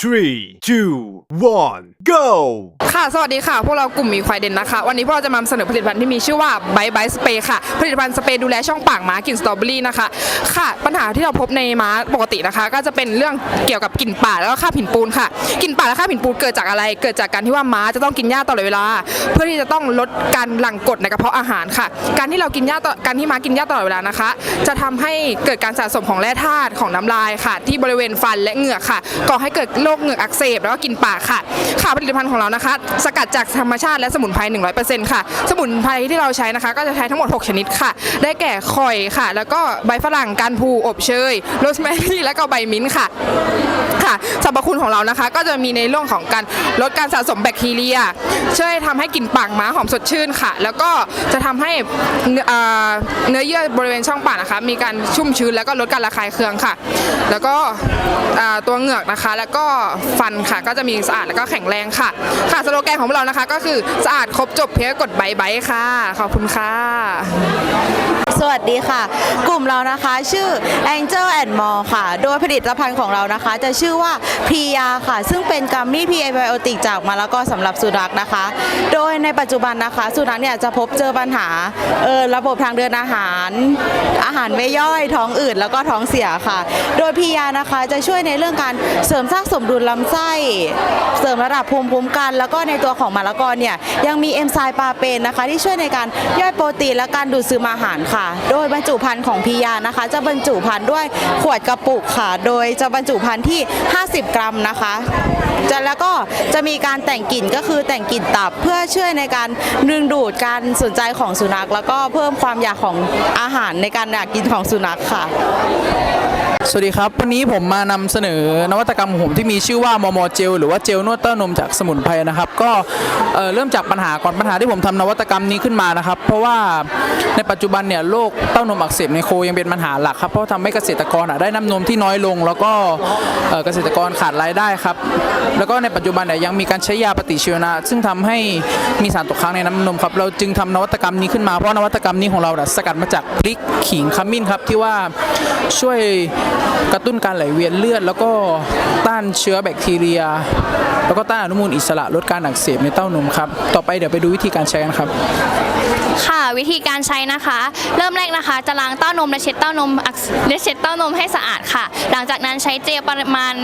three, two, one, go! ค่ะ สวัสดีค่ะ พวกเรากลุ่มมีควายเด่นนะคะ วันนี้พวกเราจะมานำเสนอผลิตภัณฑ์ที่มีชื่อว่าไบไบสเปรย์ค่ะ ผลิตภัณฑ์สเปรย์ดูแลช่องปากม้ากลิ่นสตรอเบอรี่นะคะ ค่ะ ปัญหาที่เราพบในม้าปกตินะคะ ก็จะเป็นเรื่องเกี่ยวกับกลิ่นปากแล้วก็ค่าผินปูนค่ะ กลิ่นปากและค่าผินปูนเกิดจากอะไร เกิดจากการที่ว่าม้าจะต้องกินหญ้าตลอดเวลา เพื่อที่จะต้องลดการหลั่งกรดในกระเพาะอาหารค่ะ การที่เรากินหญ้าต่อการที่ม้ากินหญ้าตลอดเวลานะคะ จะทำให้เกิดการสะสมของแร่ธาตุของน้ำลายค่ะ ที่บริเวณฟันและเหงือกค่ะก่อให้เกิดโรโรคเหงือกอักเสบแล้วก็กินปากค่ะค่ะผลิตภัณฑ์ของเรานะคะ สกัดจากธรรมชาติและสมุนไพร100%ค่ะ สมุนไพรที่เราใช้นะคะ ก็จะใช้ทั้งหมด 6 ชนิดค่ะ ได้แก่ข่อยค่ะ แล้วก็ใบฝรั่งการพูอบเชยโรสแมรี่และก็ใบมิ้นค่ะค่ะสรรพคุณของเรานะคะ ก็จะมีในเรื่องของการลดการสะสมแบคทีเรีย ช่วยทำให้กลิ่นปากม้าหอมสดชื่นค่ะ แล้วก็จะทำให้เนื้อเยื่อบริเวณช่องปากนะคะ มีการชุ่มชื้นแล้วก็ลดการระคายเคืองค่ะ แล้วก็ตัวเหงือกนะคะ แล้วก็ฟันค่ะก็จะมีสะอาดแล้วก็แข็งแรงค่ะ ค่ะสโลแกนของพวกเรานะคะ ก็คือสะอาดครบจบเพียงกดไบใบค่ะ ขอบคุณค่ะ สวัสดีค่ะ กลุ่มเรานะคะชื่อ Angel and More ค่ะ โดยผลิตภัณฑ์ของเรานะคะ จะชื่อว่าพียาค่ะ ซึ่งเป็นกัมมี่พีไบโอติกจากมะละกอสำหรับสุนัขนะคะ โดยในปัจจุบันนะคะ สุนัขเนี่ยจะพบเจอปัญหาเออระบบทางเดินอาหาร อาหารไม่ย่อยท้องอืดแล้วก็ท้องเสียค่ะ โดยพียานะคะจะช่วยในเรื่องการเสริมสร้างสมดุลลำไส้ เสริมระดับภูมิคุ้มกัน แล้วก็ในตัวของมะละกอเนี่ยยังมีเอนไซม์ปาเปนนะคะ ที่ช่วยในการย่อยโปรตีนและการดูดซึมอาหารค่ะโดยบรรจุภัณฑ์ของพิยานะคะ จะบรรจุภัณฑ์ด้วยขวดกระปุกค่ะ โดยจะบรรจุภัณฑ์ที่ 50 กรัมนะคะจะแล้วก็จะมีการแต่งกลิ่นก็คือแต่งกลิ่นตับเพื่อช่วยในการดึงดูดการสนใจของสุนัข แล้วก็เพิ่มความอยากของอาหารในการอยากกินของสุนัขค่ะ สวัสดีครับ วันนี้ผมมานำเสนอนวัตกรรมของผมที่มีชื่อว่ามอมอเจลหรือว่าเจลนวดเต้านมจากสมุนไพรนะครับ ก็เริ่มจากปัญหาก่อนปัญหาที่ผมทำนวัตกรรมนี้ขึ้นมานะครับ เพราะว่าในปัจจุบันเนี่ยโรคเต้านมอักเสบในโคยังเป็นปัญหาหลักครับเพราะทำให้เกษตรกรได้น้ำนมที่น้อยลง แล้วก็เกษตรกรขาดรายได้ครับ แล้วก็ในปัจจุบันเนี่ยยังมีการใช้ยาปฏิชีวนะ ซึ่งทำให้มีสารตกค้างในน้ำนมครับเราจึงทำนวัตกรรมนี้ขึ้นมาเพราะนวัตกรรมนี้ของเราสกัดมาจากพริกขิงขมิ้นครับที่ว่าช่วยกระตุ้นการไหลเวียนเลือด แล้วก็ต้านเชื้อแบคทีเรีย แล้วก็ต้านอนุมูลอิสระลดการอักเสบในเต้านมครับ ต่อไปเดี๋ยวไปดูวิธีการใช้กันครับค่ะวิธีการใช้นะคะ เริ่มแรกนะคะ จะล้างเต้านมและเช็ดเต้านมและเช็ดเต้านมให้สะอาดค่ะ หลังจากนั้นใช้เจลปริมาณ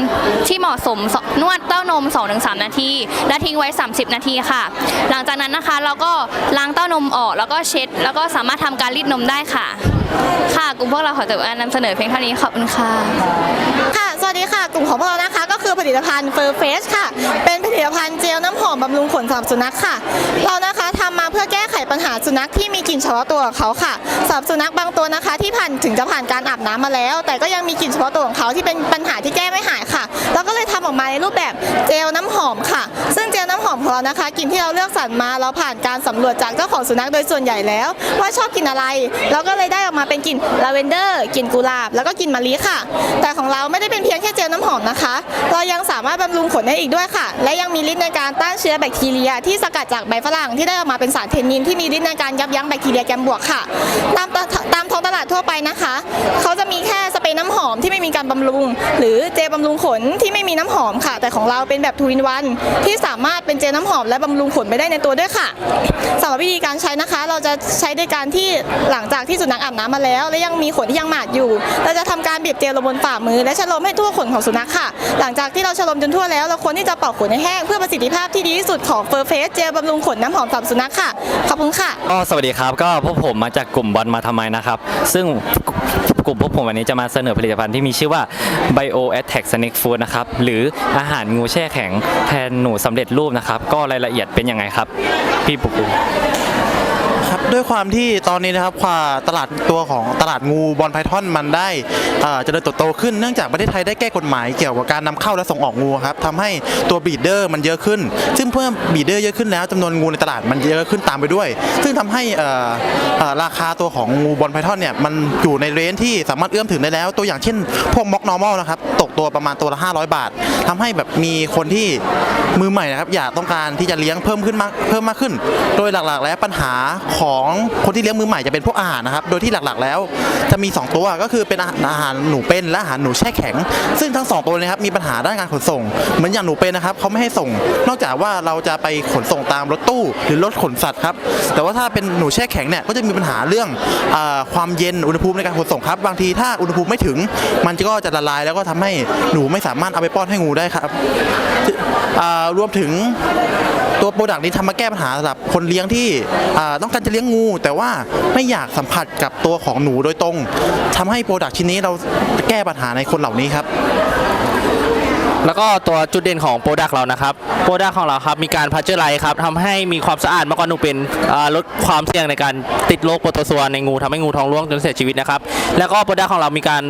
ที่เหมาะสมนวดเต้านม 2-3 นาที และทิ้งไว้ 30 นาทีค่ะ หลังจากนั้นนะคะเราก็ล้างเต้านมออกแล้วก็เช็ด แล้วก็สามารถทำการรีดนมได้ค่ะ ค่ะกลุ่มพวกเราขอจบการนำเสนอเพียงเท่านี้ขอบคุณค่ะค่ะ สวัสดีค่ะ กลุ่มของพวกเรานะคะ ก็คือผลิตภัณฑ์เฟอร์เฟสค่ะ เป็นผลิตภัณฑ์เจลน้ำหอมบำรุงขนสำหรับสุนัขค่ะ เรานะคะทำมาเพื่อแก้ไข ปัญหาสุนัขที่มีกลิ่นเฉพาะตัวของเขาค่ะสำหรับสุนัขบางตัวนะคะ ที่ผ่านถึงจะผ่านการอาบน้ำมาแล้ว แต่ก็ยังมีกลิ่นเฉพาะตัวของเขาที่เป็นปัญหาที่แก้ไม่หายค่ะเราก็เลยทำออกมาในรูปแบบเจลน้ำหอมค่ะ ซึ่งเจลน้ำหอมของเรานะคะกลิ่นที่เราเลือกสรรมาเราผ่านการสำรวจจากเจ้าของสุนัขโดยส่วนใหญ่แล้ว ว่าชอบกลิ่นอะไร เราก็เลยได้ออกมาเป็นกลิ่นลาเวนเดอร์กลิ่นกุหลาบ แล้วก็กลิ่นมะลิค่ะ แต่ของเราไม่ได้เป็นเพียงแค่เจลน้ำหอมนะคะ เรายังสามารถบำรุงขนได้อีกด้วยค่ะ และยังมีฤทธิ์ในการต้านเชื้อแบคทีเรีย ที่สกัดจากใบฝรั่งที่ได้ออกมาเป็นสารเทนนินที่มีฤทธิ์ในการยับยั้งแบคทีเรียแกมบวกค่ะ ตามตามท้องตลาดทั่วไปนะคะ เขาจะมีแค่สเปรย์น้ำหอมที่ไม่มีการบำรุง หรือเจลบำรุงขนที่ไม่มีน้ำหอมค่ะ แต่ของเราเป็นแบบทูอินวันที่สามารถเป็นเจลน้ำหอมและบำรุงขนไปได้ในตัวด้วยค่ะสำหรับวิธีการใช้นะคะ เราจะใช้ด้วยการที่หลังจากที่สุนัขอาบน้ำมาแล้ว และยังมีขนที่ยังหมาดอยู่ เราจะทำการบีบเจลลงบนฝ่ามือ และชะลมให้ทั่วขนของสุนัขค่ะ หลังจากที่เราชะลมจนทั่วแล้ว เราควรที่จะเป่าขนให้แห้งเพื่อประสิทธิภาพที่ดีที่สุดของเฟอร์เฟสเจลบำรุงขนน้ำหอมสำหรับสุนัขค่ะขอบคุณค่ะ ก็สวัสดีครับก็พวกผมมาจากกลุ่มบอลมาทำไมนะครับ ซึ่งกลุ่มพวกผมวันนี้จะมาเสนอผลิตภัณฑ์ที่มีชื่อว่า Bio Attack Snake Food นะครับ หรืออาหารงูแช่แข็งแทนหนูสำเร็จรูปนะครับ ก็รายละเอียดเป็นยังไงครับ พี่ปุกปุก ครับด้วยความที่ตอนนี้นะครับความตลาดตัวของตลาดงูบอลไพทอนมันได้เอ่อเจริญเติบโตขึ้นเนื่องจากประเทศไทยได้แก้กฎหมายเกี่ยวกับการนำเข้าและส่งออกงูครับทำให้ตัวบีดเดอร์มันเยอะขึ้น ซึ่งเพิ่มบีดเดอร์เยอะขึ้นแล้วจำนวนงูในตลาดมันเยอะขึ้นตามไปด้วย ซึ่งทำให้อ่อเอ่อราคาตัวของงูบอลไพทอนเนี่ยมันอยู่ในเรนที่สามารถเอื้อมถึงได้แล้วตัวอย่างเช่น พวกม็อกนอร์มอลนะครับตกตัวประมาณตัวละ 500 บาททำให้แบบมีคนที่มือใหม่นะครับอยากต้องการที่จะเลี้ยงเพิ่มขึ้นมากเพิ่มมากขึ้น โดยหลักๆ แล้วปัญหาขของคนที่เลี้ยงมือใหม่จะเป็นพวกอาหารนะครับ โดยที่หลักๆแล้ว จะมี 2 ตัวก็คือเป็นอาหารหนูเป็นและอาหารหนูแช่แข็ง ซึ่งทั้งสองตัวเนะครับมีปัญหาด้านการขนส่ง เหมือนอย่างหนูเป็นนะครับเขาไม่ให้ส่ง นอกจากว่าเราจะไปขนส่งตามรถตู้ หรือรถขนสัตว์ครับแต่ว่าถ้าเป็นหนูแช่แข็งเนี่ยก็จะมีปัญหาเรื่องอความเย็นอุณหภูมิในการขนส่งครับบางทีถ้าอุณหภูมิไม่ถึง มันก็จะละลายแล้วก็ทำให้หนูไม่สามารถเอาไปป้อนให้งูได้ครับรวมถึง ตัวโปรดักต์นี้ทำมาแก้ปัญหาสำหรับคนเลี้ยงที่อ่าต้องการจะเลี้ยงงู แต่ว่าไม่อยากสัมผัสกับตัวของหนูโดยตรงทำให้โปรดักต์ชิ้นนี้เราแก้ปัญหาในคนเหล่านี้ครับ แล้วก็ตัวจุดเด่นของโปรดักต์เรานะครับโปรดักต์ของเราครับมีการพัชเจอร์ไลท์ครับทำให้มีความสะอาดมากกว่าหนูเป็นลดความเสี่ยงในการติดโรคโปรโตซัวในงูทำให้งูท้องร่วงจนเสียชีวิตนะครับแล้วก็โปรดักต์ของเรามีการ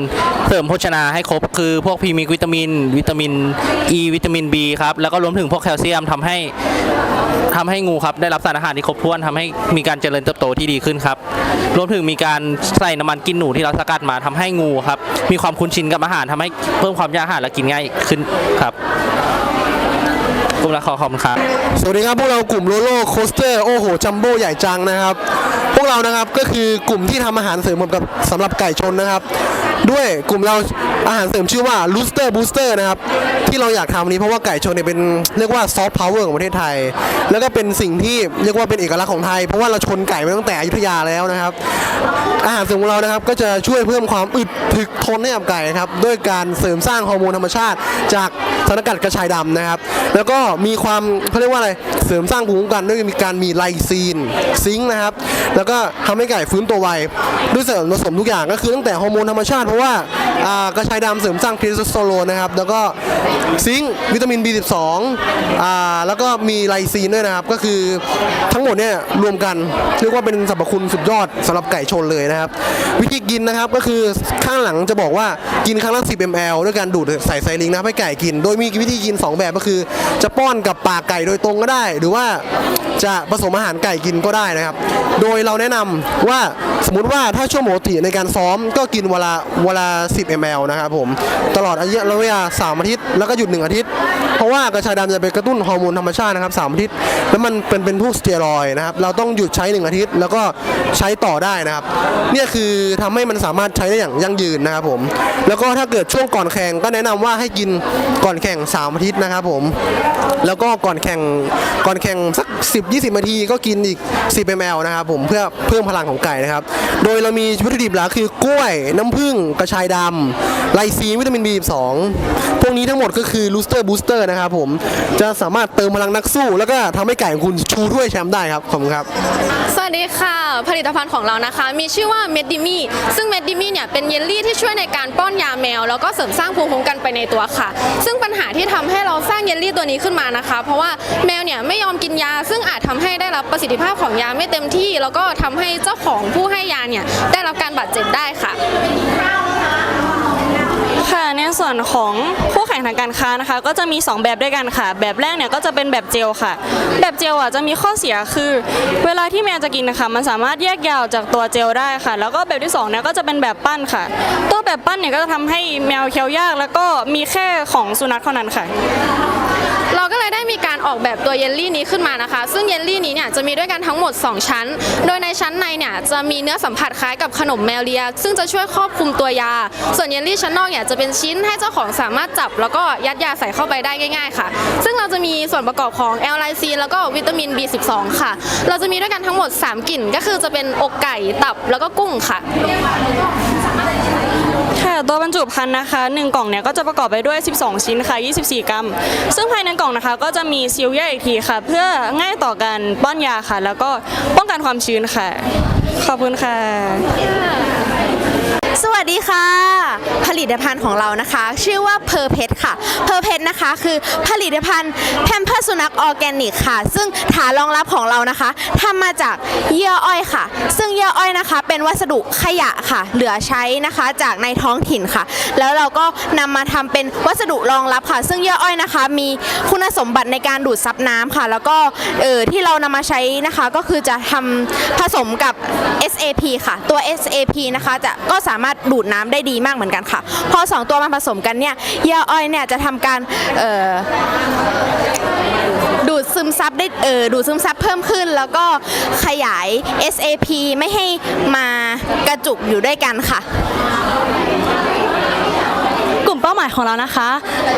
เสริมโภชนาให้ครบคือพวกพีมีวิตามิน วิตามิน E วิตามิน B ครับแล้วก็รวมถึงพวกแคลเซียมทำให้ทำให้งูครับได้รับสารอาหารที่ครบถ้วนทำให้มีการเจริญเติบโตที่ดีขึ้นครับรวมถึงมีการใส่น้ำมันกินหนูที่เราสกัดมาทำให้งูครับมีความคุ้นชินกับอาหารทำให้เพิ่มความยากอาหารและกินง่ายขึ้นครับกลุ่มละคอขอบคุณครับ สวัสดีครับพวกเรากลุ่มโลโลโคสเตอร์โอ้โหจัมโบ้ใหญ่จังนะครับ พวกเรานะครับก็คือกลุ่มที่ทำอาหารเสริมกับสำหรับไก่ชนนะครับ ด้วยกลุ่มเราอาหารเสริมชื่อว่า l o o s t e r Booster นะครับ ที่เราอยากทำนี้เพราะว่าไก่ชนเนี่ยเป็นเรียกว่าซอฟต์พาวเวอร์ของประเทศไทย แล้วก็เป็นสิ่งที่เรียกว่าเป็นเอกลักษณ์ของไทย เพราะว่าเราชนไก่มาตั้งแต่อยุธยาแล้วนะครับ อาหารเสริมของเรานะครับ ก็จะช่วยเพิ่มความอึดถึกทนให้กับไก่ครับด้วยการเสริมสร้างฮอร์โมนธรรมชาติ จากสารกัดกระชายดำนะครับ แล้วก็มีความเขาเรียกว่าอะไรเสริมสร้างภูมิคุ้มกันด้วยมีการมีไลซีนซิงค์นะครับ แล้วก็ทำให้ไก่ฟื้นตัวไวด้วยส่วนผสมทุกอย่างก็คือตั้งแต่ฮอร์โมนธรรมชาติราะว่าอ่ากระชายดำเสริมสร้างครีสโตโรนะครับ แล้วก็ซิงค์วิตามิน B12 อ่าแล้วก็มีไลซีนด้วยนะครับ ก็คือทั้งหมดเนี่ยรวมกันเรียกว่าเป็นสรรพคุณสุดยอดสำหรับไก่ชนเลยนะครับ วิธีกินนะครับก็คือข้างหลังจะบอกว่ากินครั้งละ 10 ml ด้วยการดูดใส่ไซลิงนะครับให้ไก่กิน โดยมีวิธีกิน 2 แบบก็คือ จะป้อนกับปากไก่โดยตรงก็ได้ หรือว่าจะผสมอาหารไก่กินก็ได้นะครับ โดยเราแนะนำว่าสมมุติว่าถ้าช่วงปกติในการซ้อมก็กินเวลาเวลา 10 ml นะครับผม ตลอดระยะระยะเวลา3อาทิตย์ แล้วก็หยุด 1 อาทิตย์ เพราะว่ากระชายดำจะไปกระตุ้นฮอร์โมนธรรมชาตินะครับ3อาทิตย์ แล้วมันเป็นเป็นพวกสเตียรอยนะครับ เราต้องหยุดใช้ 1 อาทิตย์ แล้วก็ใช้ต่อได้นะครับ เนี่ยคือทำให้มันสามารถใช้ได้อย่างยั่งยืนนะครับผม แล้วก็ถ้าเกิดช่วงก่อนแข่งก็แนะนำว่าให้กินก่อนแข่ง 3 อาทิตย์นะครับผม แล้วก็ก่อนแข่งก่อนแข่งสัก 10-20นาทีก็กินอีก 10 ml นะครับผมเพื่อเพิ่มพลังของไก่นะครับ โดยเรามีวัตถุดิบหลักคือกล้วยน้ำผึ้งกระชายดำไลซีนวิตามิน B12 พวกนี้ทั้งหมดก็คือลูสเตอร์บูสเตอร์นะครับผมจะสามารถเติมพลังนักสู้ แล้วก็ทำให้ไก่ของคุณชูถ้วยแชมป์ได้ครับ ขอบคุณครับ สวัสดีค่ะ ผลิตภัณฑ์ของเรานะคะ มีชื่อว่าเมดดิมี่ซึ่งเมดดิมี่เนี่ยเป็นเยลลี่ที่ช่วยในการป้อนยาแมว แล้วก็เสริมสร้างภูมิคุ้มกันไปในตัวค่ะ ซึ่งปัญหาที่ทำให้เราสร้างเยลลี่ตัวนี้ขึ้นมานะคะ เพราะว่าแมวเนี่ยไม่ยอมกินยา ซึ่งอาจทำให้ได้รับประสิทธิภาพของยาไม่เต็มที่ แล้วก็ทำให้เจ้าของผู้ให้ยาเนี่ยได้รับการบาดเจ็บได้ค่ะ ค่ะในส่ วนของคู่แข่งทางการค้านะคะ ก็จะมี 2 แบบด้วยกันค่ะ แบบแรกเนี่ยก็จะเป็นแบบเจลค่ะ แบบเจลอะจะมีข้อเสียคือ เวลาที่แมวจะกินนะคะ มันสามารถแยกยาวจากตัวเจลได้ค่ะ แล้วก็แบบที่2เนี่ยก็จะเป็นแบบปั้นค่ะ ตัวแบบปั้นเนี่ยก็จะทำให้แมวเคี้ยวยาก แล้วก็มีแค่ของสุนัขเท่านั้นค่ะ เราก็เลยได้มีการออกแบบตัวเยลลี่นี้ขึ้นมานะคะ ซึ่งเยลลี่นี้เนี่ยจะมีด้วยกันทั้งหมด 2 ชั้น โดยในชั้นในเนี่ยจะมีเนื้อสัมผัสคล้ายกับขนมแมวเลีย ซึ่งจะช่วยครอบคลุมตัวยา ส่วนเยลลี่ชั้นนอกเนี่ยจะเป็นชิ้นให้เจ้าของสามารถจับ แล้วก็ยัดยาใส่เข้าไปได้ง่าย ๆ ค่ะ ซึ่งเราจะมีส่วนประกอบของแอลไลซีนแล้วก็วิตามิน B12 ค่ะ เราจะมีด้วยกันทั้งหมด 3 กลิ่นก็คือจะเป็นอกไก่ตับแล้วก็กุ้งค่ะ ค่ะตัวบรรจุภัณฑ์นะคะ 1 กล่องเนี่ยก็จะประกอบไปด้วย 12 ชิ้นค่ะ 24 กรัม ซึ่งภายในกล่องนะคะ ก็จะมีซีลแยกอีกทีค่ะ เพื่อง่ายต่อการป้อนยาค่ะ แล้วก็ป้องกันความชื้นค่ะ ขอบคุณค่ะ สวัสดีค่ะ ผลิตภัณฑ์ของเรานะคะ ชื่อว่าเพอร์เพชค่ะเพอร์เพชนะคะคือผลิตภัณฑ์แพมเพิร์สุนัขออร์แกนิกค่ะ ซึ่งฐานรองรับของเรานะคะทำมาจากเยื่ออ้อยค่ะ ซึ่งเยื่ออ้อยนะคะ เป็นวัสดุขยะค่ะ เหลือใช้นะคะจากในท้องถิ่นค่ะ แล้วเราก็นำมาทำเป็นวัสดุรองรับค่ะ ซึ่งเยื่ออ้อยนะคะ มีคุณสมบัติในการดูดซับน้ำค่ะ แล้วก็เออที่เรานำมาใช้นะคะก็คือจะทำผสมกับ SAP ค่ะ ตัว SAP นะคะจะก็สามารถดูดน้ำได้ดีมากเหมือนกันค่ะ พอสองตัวมาผสมกันเนี่ยเยื่ออ้อยเนี่ยจะทำการดูดซึมซับได้เออดูดซึมซับเพิ่มขึ้น แล้วก็ขยาย SAP ไม่ให้มากระจุกอยู่ด้วยกันค่ะ เป้าหมายของเรานะคะ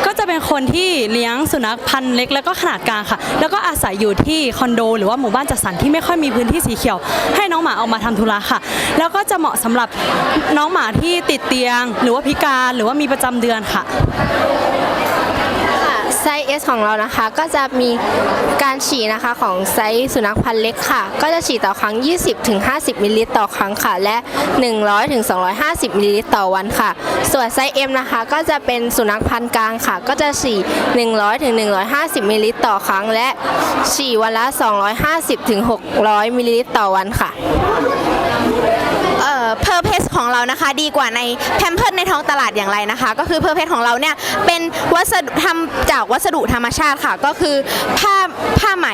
ก็จะเป็นคนที่เลี้ยงสุนัขพันธุ์เล็กแล้วก็ขนาดกลางค่ะ แล้วก็อาศัยอยู่ที่คอนโด หรือว่าหมู่บ้านจัดสรรที่ไม่ค่อยมีพื้นที่สีเขียว ให้น้องหมาออกมาทำธุระค่ะ แล้วก็จะเหมาะสำหรับน้องหมาที่ติดเตียง หรือว่าพิการหรือว่ามีประจำเดือนค่ะ ไซส์ S ของเรานะคะ ก็จะมีการฉี่นะคะของไซส์สุนัขพันธุ์เล็กค่ะ ก็จะฉี่ต่อครั้ง 20-50 มิลลิลิตรต่อครั้งค่ะ และ 100-250 มิลลิลิตรต่อวันค่ะ ส่วนไซส์ M นะคะ ก็จะเป็นสุนัขพันธุ์กลางค่ะ ก็จะฉี่100-150 มิลลิลิตรต่อครั้ง และฉี่วันละ 250-600 มิลลิลิตรต่อวันค่ะ เอ่อเพอร์เพ ของเรานะคะ ดีกว่าในแพมเพิร์ในท้องตลาดอย่างไรนะคะ ก็คือเพอร์เพสของเราเนี่ยเป็นวัสดุทำจากวัสดุธรรมชาติค่ะ ก็คือผ้าผ้าไหม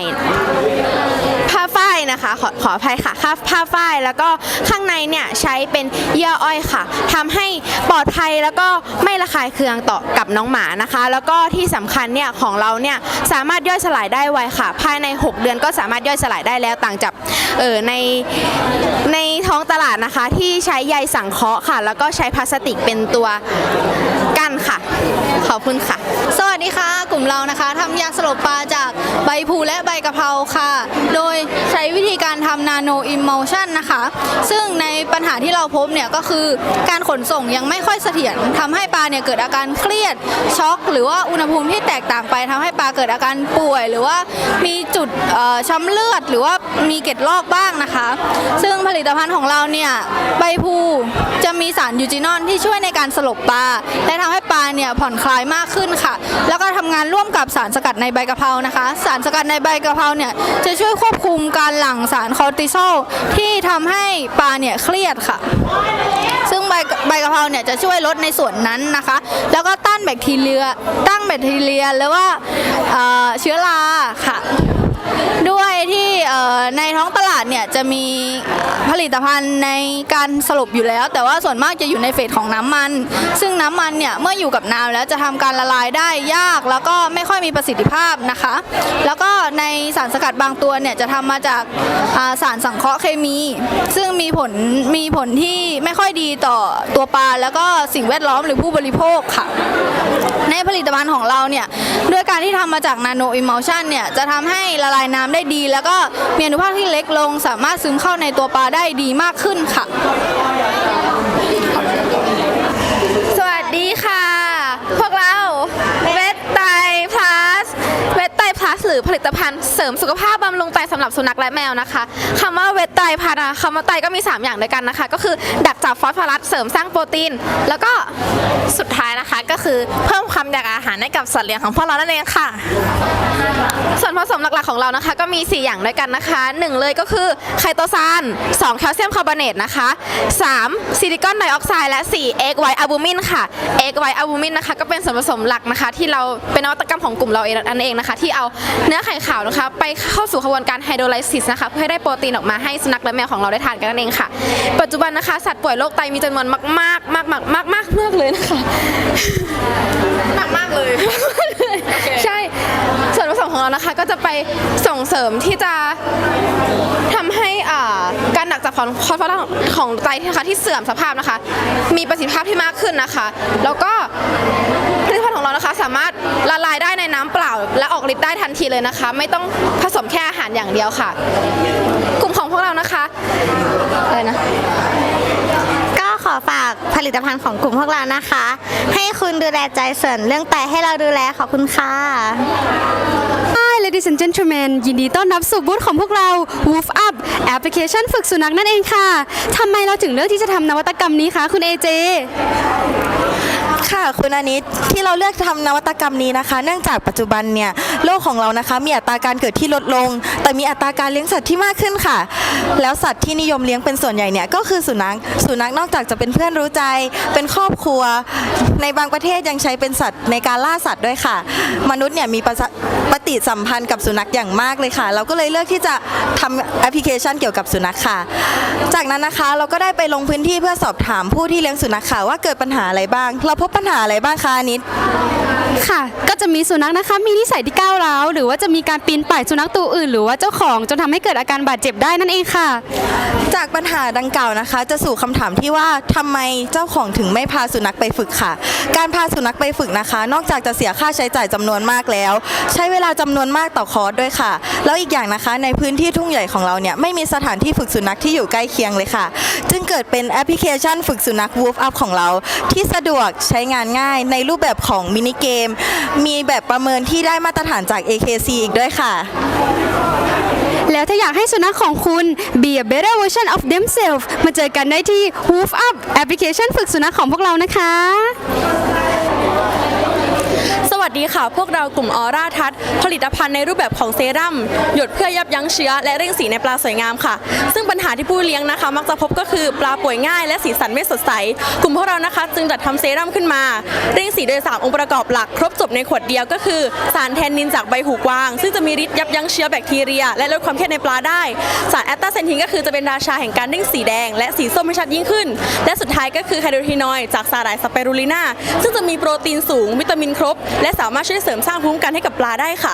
ผ้าฝ้ายนะคะขอขออภัยค่ะผ้าผ้าฝ้ายแล้วก็ข้างในเนี่ยใช้เป็นเยื่ออ้อยค่ะทำให้ปลอดภัยแล้วก็ไม่ระคายเคืองต่อกับน้องหมานะคะ แล้วก็ที่สำคัญเนี่ยของเราเนี่ยสามารถย่อยสลายได้ไวค่ะ ภายใน 6 เดือนก็สามารถย่อยสลายได้แล้วต่างจากเออในใน ท้องตลาดนะคะ ที่ใช้ใยสังเคราะห์ค่ะ แล้วก็ใช้พลาสติกเป็นตัวกั้นค่ะ ขอบคุณค่ะ สวัสดีค่ะ กลุ่มเรานะคะทำยาสลบปลาจากใบพลูและใบกะเพราค่ะ โดยใช้วิธีการทำนาโนอิมม t ชันนะคะ ซึ่งในปัญหาที่เราพบเนี่ยก็คือการขนส่งยังไม่ค่อยเสถียรทำให้ปลาเนี่ยเกิดอาการเครียดช็อก หรือว่าอุณหภูมิที่แตกต่างไปทำให้ปลาเกิดอาการป่วย หรือว่ามีจุดเอ่อช้ำเลือด หรือว่ามีเกล็ดลอกบ้างนะคะ ซึ่งผลิตภัณฑ์ของเราเนี่ยใบพลูจะมีสารยูจินอลที่ช่วยในการสลบปลาและทำให้ปลาเนี่ยผ่อนคลายมากขึ้นค่ะ แล้วก็ทำงานร่วมกับสารสกัดในใบกะเพรานะคะ สารสกัดในใบกะเพราเนี่ยจะช่วยควบคุมการหลั่งสารคอร์ติซอลที่ทำให้ปลาเนี่ยเครียดค่ะ ซึ่งใบใบกะเพราเนี่ยจะช่วยลดในส่วนนั้นนะคะ แล้วก็ต้านแบคทีเรียตั้งแบคทีเรียหรือว่าเเชื้อราค่ะ ด้วย ที่เอ่ในท้องตลาดเนี่ยจะมีผลิตภัณฑ์ในการสลบอยู่แล้ว แต่ว่าส่วนมากจะอยู่ในเฟสของน้ำมัน ซึ่งน้ำมันเนี่ยเมื่ออยู่กับน้ำแล้วจะทำการละลายได้ยาก แล้วก็ไม่ค่อยมีประสิทธิภาพนะคะ แล้วก็ในสารสกัดบางตัวเนี่ยจะทำมาจากสารสังเคราะห์เคมี ซึ่งมีผลมีผลที่ไม่ค่อยดีต่อตัวปลาแล้วก็สิ่งแวดล้อมหรือผู้บริโภคค่ะในผลิตภัณฑ์ของเราเนี่ยด้วยการที่ทำมาจากนาโนอิม l ชันเนี่ยจะทำให้ละลายน้ำได้ดีแล้วก็มีอนุภาคที่เล็กลง สามารถซึมเข้าในตัวปลาได้ดีมากขึ้นค่ะ สวัสดีค่ะ พวกเราเวทไตพลัสเวทไตพลัสห รือผลิตภัณฑ์เสริมสุขภาพบำรุงไตสำหรับสุนัขและแมวนะคะคำว่าเวทไตพลัสคำว่าไตก็มี 3 อย่างด้วยกันนะคะ ก็คือดักจับฟอสฟอรัสเสริมสร้างโปรตีน แล้วก็สุดท้ายนะคะก็คือเพิ่มความอยากอาหารให้กับสัตว์เลี้ยงของพวกเรานั่นเองค่ะ ส่วนผสมหลักๆของเรานะคะ ก็มี 4 อย่างด้วยกันนะคะ1เลยก็คือไคโตซาน2แคลเซียมคาร์บอเนตนะคะ3ซิลิคอนไดออกไซด์และ4เอ็กไวอะบูมินค่ะเอ็กไวอะบูมินนะคะก็เป็นส่วนผสมหลักนะคะ ที่เราเป็นนวัตกรรมของกลุ่มเราเองนั่นเองนะคะ ที่เอาเนื้อไข่ขาวนะคะ ไปเข้าสู่กระบวนการไฮโดรไลซิสนะคะเพื่อให้ได้โปรตีนออกมาให้สุนัขและแมวของเราได้ทานกันนั่นเองค่ะ ปัจจุบันนะคะสัตว์ป่วยโรคไตมีจำนวนมากๆมากๆมากๆมากๆมากๆมากเลยนะคะหนักมากเลยใช่ส่วนผสม ของเรานะคะก็จะไปส่งเสริมที่จะทำให้อ่าการดักจับของคอร์ฟอรัสของไตนะคะที่เสื่อมสภาพนะคะ มีประสิทธิภาพที่มากขึ้นนะคะ แล้วก็ผลิตภัณฑ์ของเรานะคะสามารถละลายได้ในน้ำเปล่า และออกฤทธิ์ได้ทันทีเลยนะคะ ไม่ต้องผสมแค่อาหารอย่างเดียวค่ะ กลุ่มของพวกเรานะคะอะไรนะก็ขอฝากผลิตภัณฑ์ของกลุ่มพวกเรานะคะ ให้คุณดูแลใจส่วนเรื่องไตให้เราดูแลขอบคุณค่ะ ladies and gentlemen ยินดีต้อนรับสู่บูธของพวกเรา Woof Up แอปพลิเคชันฝึกสุนัขนั่นเองค่ะทำไมเราถึงเลือกที่จะทำนวัตกรรมนี้คะคุณ AJ ค่ะคุณอานิตที่เราเลือกทำนวัตกรรมนี้นะคะ เนื่องจากปัจจุบันเนี่ยโลกของเรานะคะมีอัตราการเกิดที่ลดลง แต่มีอัตราการเลี้ยงสัตว์ที่มากขึ้นค่ะ แล้วสัตว์ที่นิยมเลี้ยงเป็นส่วนใหญ่เนี่ยก็คือสุนัขสุนัขนอกจากจะเป็นเพื่อนรู้ใจ เป็นครอบครัว ในบางประเทศยังใช้เป็นสัตว์ในการล่าสัตว์ด้วยค่ะ มนุษย์เนี่ยมีประสะปฏิสัมพันธ์กับสุนัขอย่างมากเลยค่ะ เราก็เลยเลือกที่จะทำแอปพลิเคชันเกี่ยวกับสุนัขค่ะ จากนั้นนะคะเราก็ได้ไปลงพื้นที่เพื่อสอบถามผู้ที่เลี้ยงสุนัขค่ะว่าเกิดปัญหาอะไรบ้าง เราพบปัญหาอะไรบ้างคะอานิด ค่ะ ก็จะมีสุนัขนะคะ มีนิสัยที่ก้าวร้าวหรือว่าจะมีการปีนป่ายสุนัขตัวอื่น หรือว่าเจ้าของจนทำให้เกิดอาการบาดเจ็บได้นั่นเองค่ะ จากปัญหาดังกล่าวนะคะ จะสู่คำถามที่ว่าทำไมเจ้าของถึงไม่พาสุนัขไปฝึกค่ะ การพาสุนัขไปฝึกนะคะ นอกจากจะเสียค่าใช้จ่ายจำนวนมากแล้ว ใช้เวลาจำนวนมากต่อคอร์สด้วยค่ะ แล้วอีกอย่างนะคะ ในพื้นที่ทุ่งใหญ่ของเราเนี่ยไม่มีสถานที่ฝึกสุนัขที่อยู่ใกล้เคียงเลยค่ะ จึงเกิดเป็นแอปพลิเคชันฝึกสุนัข Wolf Up ของเรา ที่สะดวกใช้งานง่าย ในรูปแบบของมินิเกม มีแบบประเมินที่ได้มาตรฐานจาก AKC อีกด้วยค่ะ แล้วถ้าอยากให้สุนัขของคุณ be a better version of themselves มาเจอกันได้ที่ Hoof Up แอปพลิเคชันฝึกสุนัขของพวกเรานะคะ วัสดีค่ะ พวกเรากลุ่มออร่าทัศผลิตภัณฑ์ในรูปแบบของเซรั่มหยดเพื่อยับยั้งเชื้อ และเร่งสีในปลาสวยงามค่ะ ซึ่งปัญหาที่ผู้เลี้ยงนะคะ มักจะพบก็คือปลาป่วยง่าย และสีสันไม่สดใส กลุ่มพวกเรานะคะ จึงจัดทำเซรั่มขึ้นมา เร่งสีโดย 3 องค์ประกอบหลัก ครบจบในขวดเดียวก็คือ สารแทนนินจากใบหูกวาง ซึ่งจะมีฤทธิ์ยับยั้งเชื้อแบคทีเรีย และลดความเครียดในปลาได้ สารแอตตาเซนทินก็คือจะเป็นราชาแห่งการเร่งสีแดง และสีส้มให้ชัดยิ่งขึ้น และสุดท้ายก็คือไฮโดรทีนอยด์จากสาหร่ายสเปรูลิน่าซึ่งจะมีโปรตีนสูงวิตามินครบและสามารถช่วยเสริมสร้างภูมิคุ้มกันให้กับปลาได้ค่ะ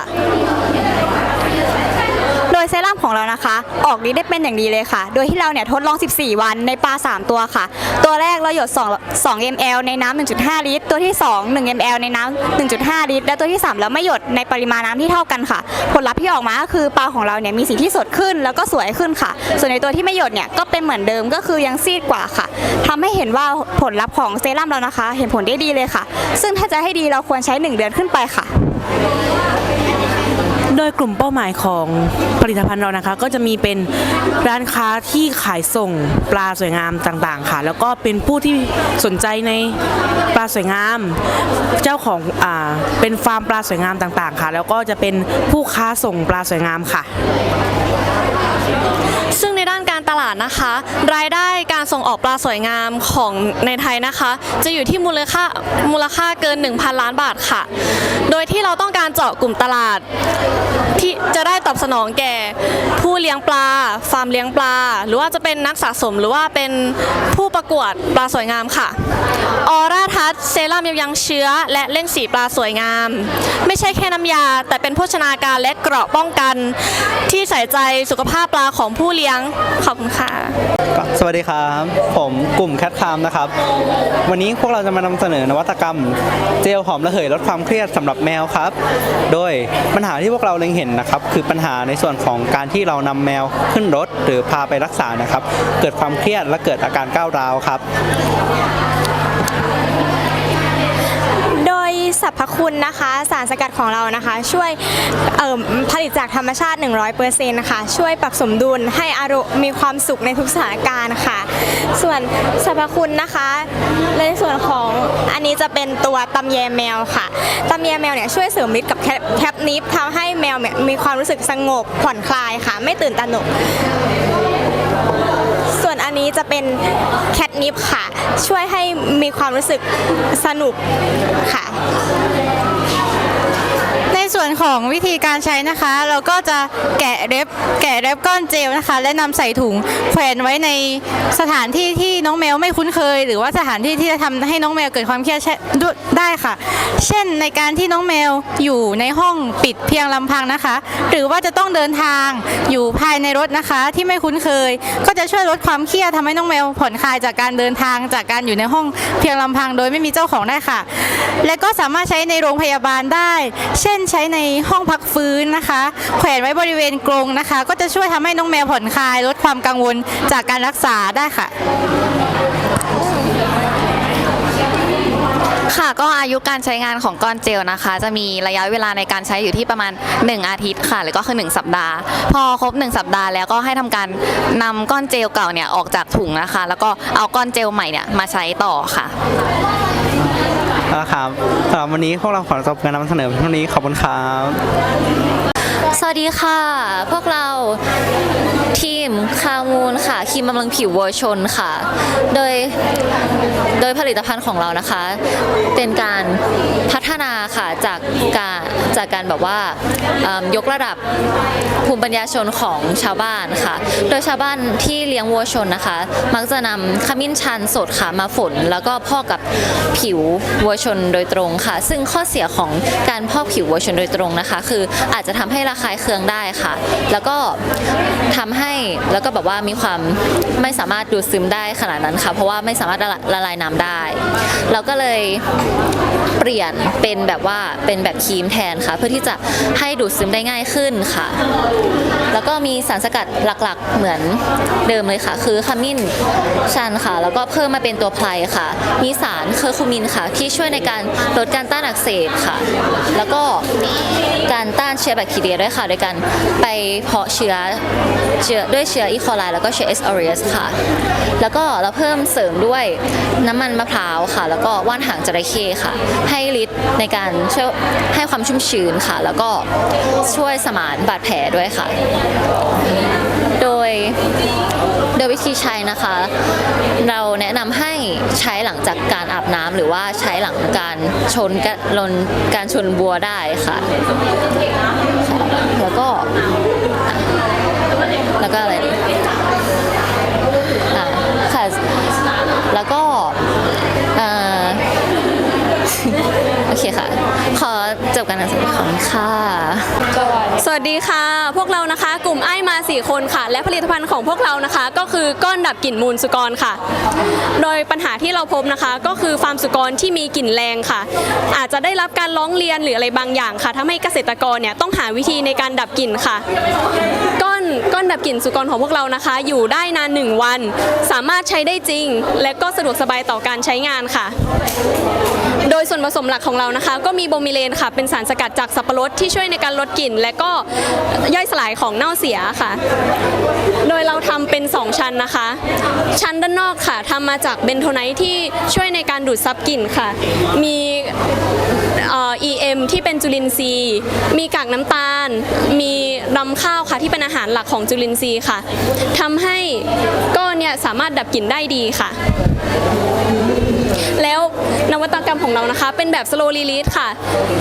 ยเซรั่มของเรานะคะ ออกฤทธิ์ได้เป็นอย่างดีเลยค่ะ โดยที่เราเนี่ยทดลอง 14 วันในปลา 3 ตัวค่ะ ตัวแรกเราหยด2 2 ml ในน้ำ1.5 ลิตร ตัวที่ 2 1 ml ในน้ำ1.5 ลิตร และตัวที่3แล้วไม่หยดในปริมาณน้ำที่เท่ากันค่ะ ผลลัพธ์ที่ออกมาก็คือปลาของเราเนี่ยมีสีที่สดขึ้นแล้วก็สวยขึ้นค่ะ ส่วนในตัวที่ไม่หยดเนี่ยก็เป็นเหมือนเดิมก็คือยังซีดกว่าค่ะทำให้เห็นว่าผลลัพธ์ของเซรั่มเรานะคะ เห็นผลได้ดีเลยค่ะ ซึ่งถ้าจะให้ดีเราควรใช้ 1 เดือนขึ้นไปค่ะ ดยกลุ่มเป้าหมายของผลิตภัณฑ์เรานะคะ ก็จะมีเป็นร้านค้าที่ขายส่งปลาสวยงามต่างๆ ค่ะ แล้วก็เป็นผู้ที่สนใจในปลาสวยงาม เจ้าของอ่าเป็นฟาร์มปลาสวยงามต่างๆ ค่ะ แล้วก็จะเป็นผู้ค้าส่งปลาสวยงามค่ะ ตลาดนะคะ รายได้การส่งออกปลาสวยงามของในไทยนะคะ จะอยู่ที่มูลค่ามูลค่าเกิน 1,000 ล้านบาทค่ะ โดยที่เราต้องการเจาะกลุ่มตลาด ที่จะได้ตอบสนองแก่ ผู้เลี้ยงปลา ฟาร์มเลี้ยงปลา หรือว่าจะเป็นนักสะสมหรือว่าเป็นผู้ประกวดปลาสวยงามค่ะออร่าทัชเซรั่มยับยั้งเชื้อ และเล่งสีปลาสวยงาม ไม่ใช่แค่น้ำยา แต่เป็นโภชนาการและเกราะป้องกัน ที่ใส่ใจสุขภาพปลาของผู้เลี้ยงขอบคุณค่ะ สวัสดีครับ ผมกลุ่มแคทคามนะครับ วันนี้พวกเราจะมานำเสนอนวัตกรรม เจลหอมระเหยลดความเครียดสำหรับแมวครับ โดยปัญหาที่พวกเราเล็งเห็นนะครับ คือปัญหาในส่วนของการที่เรานำแมวขึ้นรถ หรือพาไปรักษานะครับ เกิดความเครียดและเกิดอาการก้าวร้าวครับ สรรพคุณนะคะ สารสกัดของเรานะคะ ช่วยผลิตจากธรรมชาติ 100%นะคะช่วยปรับสมดุลให้อารมณ์มีความสุขในทุกสถานการณ์ค่ะ ส่วนสรรพคุณนะคะในส่วนของอันนี้จะเป็นตัวตำแยแมวค่ะตำแยแมวเนี่ยช่วยเสริมฤทธิ์กับแคปนิฟทำให้แมวมีความรู้สึกสงบผ่อนคลายค่ะ ไม่ตื่นตระหนก วนอันนี้จะเป็นแคทนิปค่ะ ช่วยให้มีความรู้สึกสนุกค่ะ ส่วนของวิธีการใช้นะคะ เราก็จะแกะเร็บแกะเร็บก้อนเจลนะคะ และนำใส่ถุงแขวนไว้ในสถานที่ที่น้องแมวไม่คุ้นเคย หรือว่าสถานที่ที่จะทำให้น้องแมวเกิดความเครียดได้ค่ะ เช่นในการที่น้องแมวอยู่ในห้องปิดเพียงลำพังนะคะ หรือว่าจะต้องเดินทางอยู่ภายในรถนะคะที่ไม่คุ้นเคย ก็จะช่วยลดความเครียดทำให้น้องแมวผ่อนคลายจากการเดินทางจากการอยู่ในห้องเพียงลำพังโดยไม่มีเจ้าของได้ค่ะ และก็สามารถใช้ในโรงพยาบาลได้ เช่นใช้ในห้องพักฟื้นนะคะ แขวนไว้บริเวณกรงนะคะ ก็จะช่วยทำให้น้องแมวผ่อนคลายลดความกังวลจากการรักษาได้ค่ะ ค่ะก็อายุการใช้งานของก้อนเจลนะคะ จะมีระยะเวลาในการใช้อยู่ที่ประมาณ 1 อาทิตย์ค่ะ หรือก็คือ 1 สัปดาห์ พอครบ 1 สัปดาห์แล้วก็ให้ทำการนำก้อนเจลเก่าเนี่ยออกจากถุงนะคะ แล้วก็เอาก้อนเจลใหม่เนี่ยมาใช้ต่อค่ะ นะครับสำหรับวันนี้พวกเราขอจบการนำเสนอเท่านี้ขอบคุณครับสวัสดีค่ะ พวกเราทีมคามูลค่ะครีมบำรุงผิววัวชนค่ะ โดย โดยผลิตภัณฑ์ของเรานะคะ เป็นการพัฒนาค่ะจากการจากการแบบว่ายกระดับภูมิปัญญาชนของชาวบ้านค่ะ โดยชาวบ้านที่เลี้ยงวัวชนนะคะ มักจะนำขมิ้นชันสดค่ะมาฝน แล้วก็พอกกับผิววัวชนโดยตรงค่ะ ซึ่งข้อเสียของการพอกผิววัวชนโดยตรงนะคะ คืออาจจะทำให้ระคายเคืองได้ค่ะ แล้วก็ทำให้แล้วก็แบบว่ามีความไม่สามารถดูดซึมได้ขนาดนั้นค่ะ เพราะว่าไม่สามารถละลายละลาได้ เราก็เลยเปลี่ยนเป็นแบบว่าเป็นแบบครีมแทนค่ะ เพื่อที่จะให้ดูดซึมได้ง่ายขึ้นค่ะ แล้วก็มีสารสกัดหลักๆเหมือนเดิมเลยค่ะ คือขมิ้นชันค่ะ แล้วก็เพิ่มมาเป็นตัวไพรค่ะ มีสารเคอร์คูมินค่ะ ที่ช่วยในการลดการต้านอักเสบค่ะ แล้วก็การต้านเชื้อแบคทีเรียด้วยค่ะโดยการไปเพาะเชื้อเชื้อด้วยเชื้ออีโคไลแล้วก็เชื้อเอสออริสค่ะ แล้วก็เราเพิ่มเสริมด้วยน้ำมันมะพร้าวค่ะ แล้วก็ว่านหางจระเข้ค่ะ ให้ฤทธิ์ในการช่วยให้ความชุ่มชื้นค่ะ แล้วก็ช่วยสมานบาดแผลด้วยค่ะ โดยโดยวิธีใช้นะคะ เราแนะนำให้ใช้หลังจากการอาบน้ำหรือว่าใช้หลังการชนกะลนการชนบัวได้ค่ะค่ะ แล้วก็ แล้วก็อะไรดี การนำเสนอของค่ะ สวัสดีค่ะ พวกเรานะคะ กลุ่มไอ้มา 4 คนค่ะ และผลิตภัณฑ์ของพวกเรานะคะ ก็คือก้อนดับกลิ่นมูลสุกรค่ะ โดยปัญหาที่เราพบนะคะ ก็คือฟาร์มสุกรที่มีกลิ่นแรงค่ะ อาจจะได้รับการร้องเรียนหรืออะไรบางอย่างค่ะทำให้เกษตรกรเนี่ยต้องหาวิธีในการดับกลิ่นค่ะก้อนก้อนดับกลิ่นสุกรของพวกเรานะคะ อยู่ได้นาน 1 วัน สามารถใช้ได้จริง และก็สะดวกสบายต่อการใช้งานค่ะ โดยส่วนผสมหลักของเรานะคะ ก็มีโบมิเลนค่ะ เป็นสารสกัดจากสับปะรดที่ช่วยในการลดกลิ่น และก็ย่อยสลายของเน่าเสียค่ะ โดยเราทำเป็น 2 ชั้นนะคะ ชั้นด้านนอกค่ะทำมาจากเบนโทไนท์ที่ช่วยในการดูดซับกลิ่นค่ะ มีเอ่อ EM ที่เป็นจุลินทรีย์ มีกากน้ำตาล มีรำข้าวค่ะที่เป็นอาหารหลักของจุลินทรีย์ค่ะทำให้ก้อนเนี่ยสามารถดับกลิ่นได้ดีค่ะ แล้วนวัตกรรมของเรานะคะ เป็นแบบ slow release ค่ะ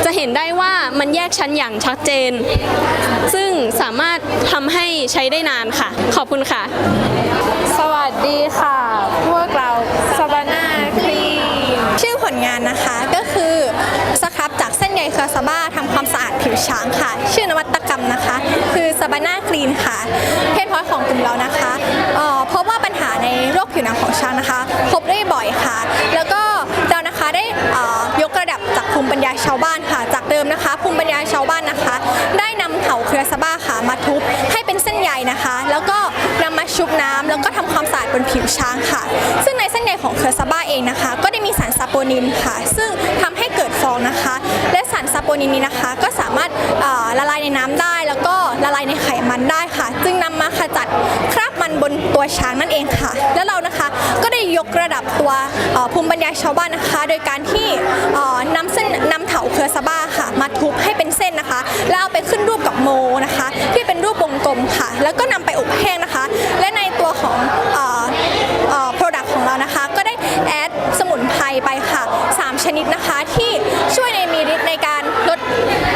จะเห็นได้ว่ามันแยกชั้นอย่างชัดเจน ซึ่งสามารถทำให้ใช้ได้นานค่ะ ขอบคุณค่ะ สวัสดีค่ะ พวกเราซาบานาครีมชื่อผลงานนะคะก็ ใยเคอร์ซาบ้าทำความสะอาดผิวช้างค่ะ ชื่อนวัตกรรมนะคะ คือซาบาน่ากรีนค่ะ เพศพอยของกลุ่มเรานะคะเอ่อพบว่าปัญหาในโรคผิวหนังของช้างนะคะ พบได้บ่อยค่ะ แล้วก็เรานะคะได้เอ่อยกระดับจากภูมิปัญญาชาวบ้านค่ะ จากเดิมนะคะ ภูมิปัญญาชาวบ้านนะคะ ได้นำเถาเครือซาบ้าค่ะมาทุบให้เป็นเส้นใยนะคะ แล้วก็นำมา ชุบน้ำแล้วก็ทำความสะอาดบนผิวช้างค่ะ ซึ่งในเส้นใยของเคอร์ซาบ้าเองนะคะ ก็ได้มีสารซาโปนินค่ะ ซึ่งทำให้เกิดฟองนะคะ และสารซาโปนินนี้นะคะ ก็สามารถละลายในน้ำได้ แล้วก็ละลายในไขมันได้ค่ะ จึงนำมาขจัดคราบมันบนตัวช้างนั่นเองค่ะ แล้วเรา ก็ได้ยกระดับตัวเอ่อภูมิปัญญาชาวบ้านนะคะ โดยการที่นำเส้นนำเถาเครือซาบ้าค่ะ มาทุบให้เป็นเส้นนะคะ แล้วเอาไปขึ้นรูปกับโมนะคะ ที่เป็นรูปวงกลมค่ะ แล้วก็นำไปอบแห้งนะคะ และในตัวของเอ่อเอ่อ product ของเรานะคะ ก็ได้แอดสมุนไพรไปค่ะ 3 ชนิดนะคะที่ช่วยในมีฤทธิ์ในการลด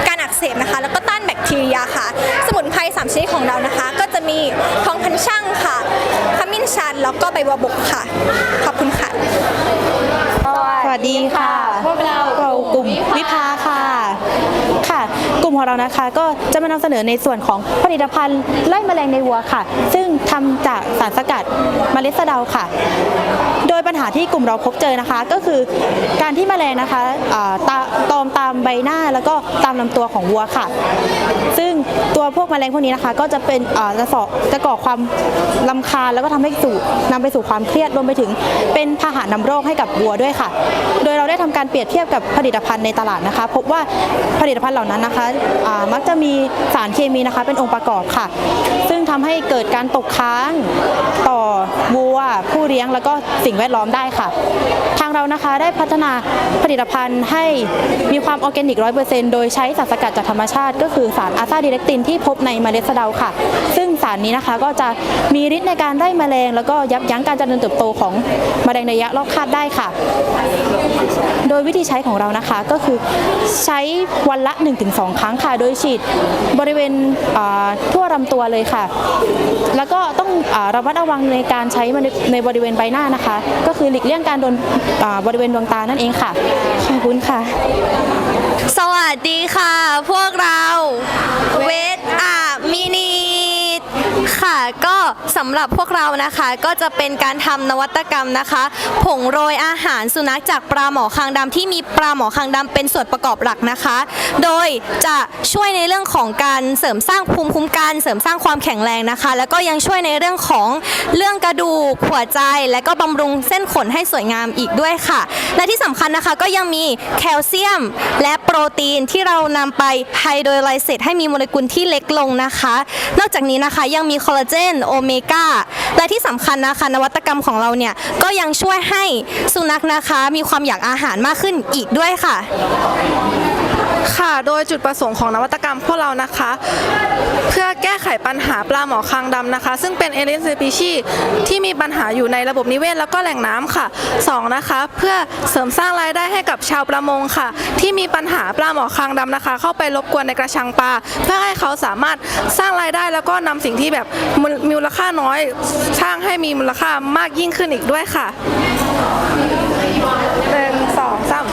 การอักเสบนะคะ แล้วก็ต้านแบคทีเรียค่ะ สมุนไพร3ชนิดของเรานะคะ ก็จะมีทองพันช่างค่ะ ชัน แล้วก็ใบบัวบกค่ะ ขอบคุณค่ะ สวัสดีค่ะ พวกเรากลุ่มวิภาค่ะค่ะกลุ่ มของเรานะคะ ก็จะมานำเสนอในส่วนของผลิตภัณฑ์ไล่แมลงในวัวค่ะ ซึ่งทำจากสารสกัดเมล็ดสะเดาค่ะ โดยปัญหาที่กลุ่มเราพบเจอนะคะ ก็คือการที่แมลงนะคะตตอมตามใบหน้าแล้วก็ตามลำตัวของวัวค่ะ ซึ่งตัวพวกแมลงพวกนี้นะคะ ก็จะเป็นอ่าจะสอจะก่อความลำคาญแล้วก็ทำให้สู่นำไปสู่ความเครียดรวมไปถึง เป็นพาหะนำโรคให้กับวัวด้วยค่ะ โดยเราได้ทำการเปรียบเทียบกับผลิตภัณฑ์ในตลาดนะคะ พบว่าผลิตภัณฑ์เหล่านั้นนะคะมักจะมีสารเคมีนะคะเป็นองค์ประกอบค่ะ ซึ่งทำให้เกิดการตกค้างต่อวัว ผู้เลี้ยงแล้วก็สิ่งแวดล้อมได้ค่ะ ทางเรานะคะได้พัฒนาผลิตภัณฑ์ให้มีความออร์แกนิกร้อยเปอร์เซ็นต์โดยใช้สารสกัดจากธรรมชาติ ก็คือสารอาซาดิเรกตินที่พบในเมล็ดสะเดาค่ะ ซึ่งสารนี้นะคะก็จะมีฤทธิ์ในการไล่แมลง แล้วก็ยับยั้งการเจริญเติบโตของแมลงในระยะรอบคาบได้ค่ะ โดยวิธีใช้ของเรานะคะก็คือใช้วันละ 1-2 ครั้งค่ะ โดยฉีดบริเวณทั่วลำตัวเลยค่ะ แล้วก็ต้องอระมัดระวังในการใช้มันในบริเวณใบหน้านะคะ ก็คือหลีกเลี่ยงการโดนบริเวณดวงตานั่นเองค่ะ ขอบคุณค่ะ สวัสดีค่ะ พวกเราเวทอามินีค่ะก็ สำหรับพวกเรานะคะก็จะเป็นการทำนวัตกรรมนะคะ ผงโรยอาหารสุนัขจากปลาหมอคางดำที่มีปลาหมอคางดำเป็นส่วนประกอบหลักนะคะ โดยจะช่วยในเรื่องของการเสริมสร้างภูมิคุ้มกันเสริมสร้างความแข็งแรงนะคะ แล้วก็ยังช่วยในเรื่องของเรื่องกระดูกหัวใจ และก็บำรุงเส้นขนให้สวยงามอีกด้วยค่ะ และที่สำคัญนะคะก็ยังมีแคลเซียม และโปรตีนที่เรานำไปไฮโดรไลเซตให้มีโมเลกุลที่เล็กลงนะคะ นอกจากนี้นะคะยังมีคอลลาเจนโอโอเมก้าและที่สำคัญนะคะนวัตกรรมของเราเนี่ยก็ยังช่วยให้สุนัขนะคะมีความอยากอาหารมากขึ้นอีกด้วยค่ะ ค่ะ โดยจุดประสงค์ของนวัตกรรมพวกเรานะคะ เพื่อแก้ไขปัญหาปลาหมอคางดำนะคะ ซึ่งเป็นเอเลนสปีชีที่มีปัญหาอยู่ในระบบนิเวศ แล้วก็แหล่งน้ำค่ะสองนะคะ เพื่อเสริมสร้างรายได้ให้กับชาวประมงค่ะ ที่มีปัญหาปลาหมอคางดำนะคะ เข้าไปรบกวนในกระชังปลา เพื่อให้เขาสามารถสร้างรายได้แล้วก็นำสิ่งที่แบบมูลค่าน้อย สร้างให้มีมูลค่ามากยิ่งขึ้นอีกด้วยค่ะหนึ่งสองสาม